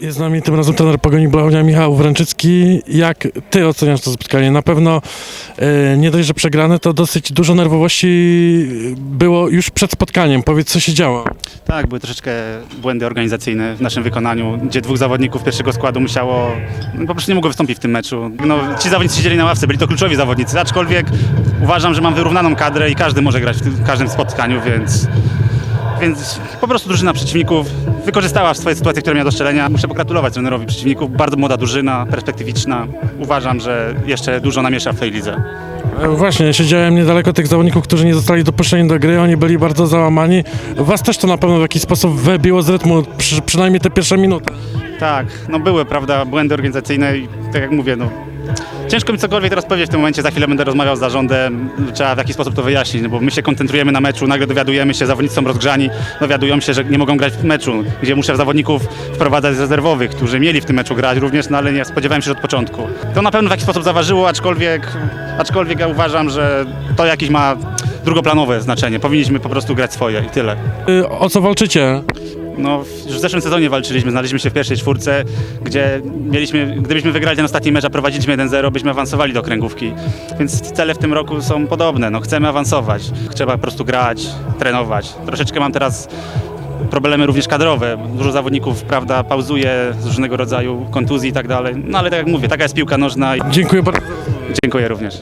Jest z nami tym razem trener Pogoni Blachonia Michał Wręczycki. Jak ty oceniasz to spotkanie? Na pewno e, nie dość, że przegrane, to dosyć dużo nerwowości było już przed spotkaniem. Powiedz, co się działo. Tak, były troszeczkę błędy organizacyjne w naszym wykonaniu, gdzie dwóch zawodników pierwszego składu musiało, no, po prostu nie mogło wystąpić w tym meczu. No, ci zawodnicy siedzieli na ławce, byli to kluczowi zawodnicy, aczkolwiek uważam, że mam wyrównaną kadrę i każdy może grać w, tym, w każdym spotkaniu, więc, więc po prostu drużyna przeciwników wykorzystała swoje sytuacje, które miała do strzelenia. Muszę pogratulować trenerowi przeciwników, bardzo młoda drużyna, perspektywiczna. Uważam, że jeszcze dużo namiesza w tej lidze. E, Właśnie, siedziałem niedaleko tych zawodników, którzy nie zostali dopuszczeni do gry. Oni byli bardzo załamani. Was też to na pewno w jakiś sposób wybiło z rytmu, przy, przynajmniej te pierwsze minuty. Tak, no były, prawda, błędy organizacyjne i tak jak mówię, no ciężko mi cokolwiek teraz powiedzieć w tym momencie, za chwilę będę rozmawiał z zarządem, trzeba w jakiś sposób to wyjaśnić, no bo my się koncentrujemy na meczu, nagle dowiadujemy się, zawodnicy są rozgrzani, dowiadują się, że nie mogą grać w meczu, gdzie muszę zawodników wprowadzać z rezerwowych, którzy mieli w tym meczu grać również, no ale nie spodziewałem się że od początku. To na pewno w jakiś sposób zaważyło, aczkolwiek, aczkolwiek ja uważam, że to jakieś ma drugoplanowe znaczenie, powinniśmy po prostu grać swoje i tyle. E, O co walczycie? No, już w zeszłym sezonie walczyliśmy, znaleźliśmy się w pierwszej czwórce, gdzie mieliśmy, gdybyśmy wygrali ten ostatni mecz, a prowadziliśmy 1-0, byśmy awansowali do kręgówki. Więc cele w tym roku są podobne, no, chcemy awansować, trzeba po prostu grać, trenować. Troszeczkę mam teraz problemy również kadrowe, dużo zawodników, prawda, pauzuje z różnego rodzaju kontuzji i tak dalej, no ale tak jak mówię, taka jest piłka nożna Dziękuję bardzo. dziękuję również.